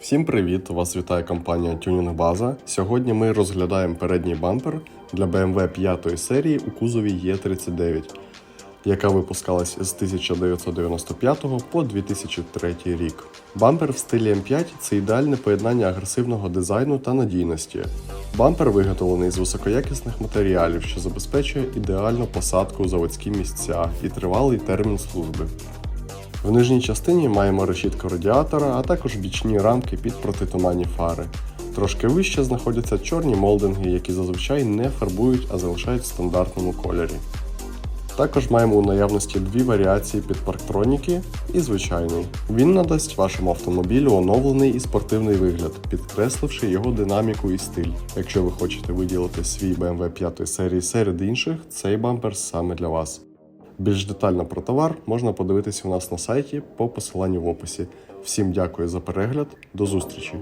Всім привіт! Вас вітає компанія Tuning База. Сьогодні ми розглядаємо передній бампер для BMW 5 серії у кузові E39, яка випускалась з 1995 по 2003 рік. Бампер в стилі М5 це ідеальне поєднання агресивного дизайну та надійності. Бампер виготовлений з високоякісних матеріалів, що забезпечує ідеальну посадку у заводські місця і тривалий термін служби. В нижній частині маємо решітку радіатора, а також бічні рамки під протитуманні фари. Трошки вище знаходяться чорні молдинги, які зазвичай не фарбують, а залишають в стандартному кольорі. Також маємо у наявності дві варіації під парктроніки і звичайний. Він надасть вашому автомобілю оновлений і спортивний вигляд, підкресливши його динаміку і стиль. Якщо ви хочете виділити свій BMW 5 серії серед інших, цей бампер саме для вас. Більш детально про товар можна подивитися у нас на сайті по посиланню в описі. Всім дякую за перегляд, до зустрічі!